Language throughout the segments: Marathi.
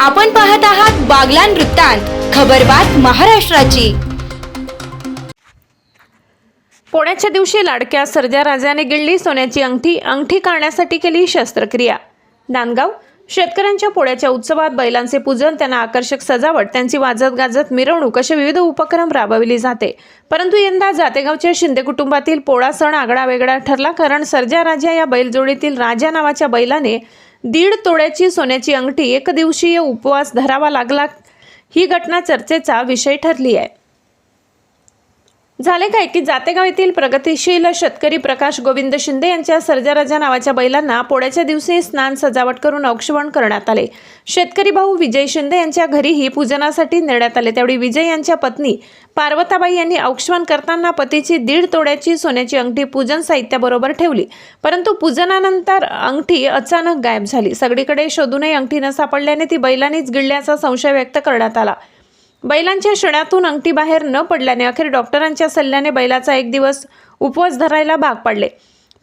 आपण पाहत आहात बागलान वृत्तांत खबरबात महाराष्ट्राची. पोळ्याच्या दिवशी लाडक्या सर्जा राजाने गिळली सोन्याची अंगठी अंगठी काढण्यासाठी केली शस्त्रक्रिया. नांदगाव शेतकऱ्यांच्या पोळ्याच्या उत्सवात बैलांचे पूजन त्यांना आकर्षक सजावट त्यांची वाजत गाजत मिरवणूक असे विविध उपक्रम राबविली जाते. परंतु यंदा जातेगावच्या शिंदे कुटुंबातील पोळा सण आगळा वेगळा ठरला कारण सर्जा राजा या बैलजोडीतील राजा नावाच्या बैलाने दीड तोड्याची सोन्याची अंगठी एकदिवसीय उपवास धरावा लागला ही घटना चर्चेचा विषय ठरली आहे. झाले काय की जातेगाव येथील प्रगतिशील शेतकरी प्रकाश गोविंद शिंदे यांच्या सर्जाराजा नावाच्या बैलांना पोळ्याच्या दिवशी स्नान सजावट करून औक्षवण करण्यात आले. शेतकरी भाऊ विजय शिंदे यांच्या घरीही पूजनासाठी नेण्यात आले. त्यावेळी विजय यांच्या पत्नी पार्वताबाई यांनी औक्षवण करताना पतीची दीड तोड्याची सोन्याची अंगठी पूजन साहित्याबरोबर ठेवली. परंतु पूजनानंतर अंगठी अचानक गायब झाली. सगळीकडे शोधूनही अंगठी न सापडल्याने ती बैलांनीच गिळल्याचा संशय व्यक्त करण्यात आला. बैलांच्या शण्यातून अंगठी बाहेर न पडल्याने अखेर डॉक्टरांच्या सल्ल्याने बैलाचा एक दिवस उपवास धरायला भाग पाडले.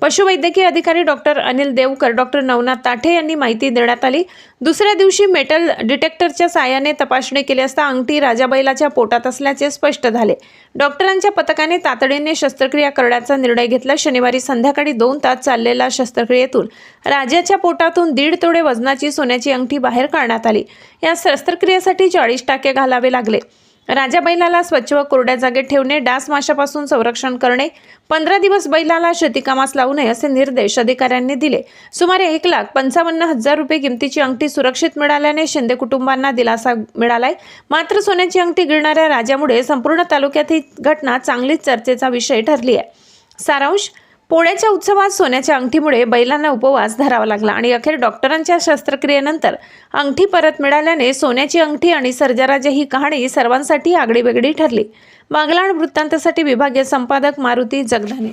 पशुवैद्यकीय अधिकारी डॉक्टर अनिल देवकर डॉक्टर नवनाथ ताठे यांनी माहिती देण्यात आली. दुसऱ्या दिवशी मेटल डिटेक्टरच्या साहाय्याने तपासणी केली असता अंगठी राजाबैलाच्या पोटात असल्याचे स्पष्ट झाले. डॉक्टरांच्या पथकाने तातडीने शस्त्रक्रिया करण्याचा निर्णय घेतला. शनिवारी संध्याकाळी दोन तास चाललेल्या शस्त्रक्रियेतून राजाच्या पोटातून दीड तोडे वजनाची सोन्याची अंगठी बाहेर काढण्यात आली. या शस्त्रक्रियेसाठी चाळीस टाके घालावे लागले. राजा बैलाला स्वच्छ व कोरड्या जागेत ठेवणे डास माशापासून संरक्षण करणे पंधरा दिवस बैलाला शेतीकामास लावू नये असे निर्देश अधिकाऱ्यांनी दिले. सुमारे एक लाख पंचावन्न हजार रुपये किमतीची अंगठी सुरक्षित मिळाल्याने शिंदे कुटुंबांना दिलासा मिळालाय. मात्र सोन्याची अंगठी गिळणाऱ्या राजामुळे संपूर्ण तालुक्यात ही घटना चांगलीच चर्चेचा विषय ठरली आहे सारांश पोळ्याच्या उत्सवात सोन्याच्या अंगठीमुळे बैलांना उपवास धरावा लागला आणि अखेर डॉक्टरांच्या शस्त्रक्रियेनंतर अंगठी परत मिळाल्याने सोन्याची अंगठी आणि सर्जाराजा ही कहाणी सर्वांसाठी आगळीवेगळी ठरली. बागलाण वृत्तांतासाठी विभागीय संपादक मारुती जगधाने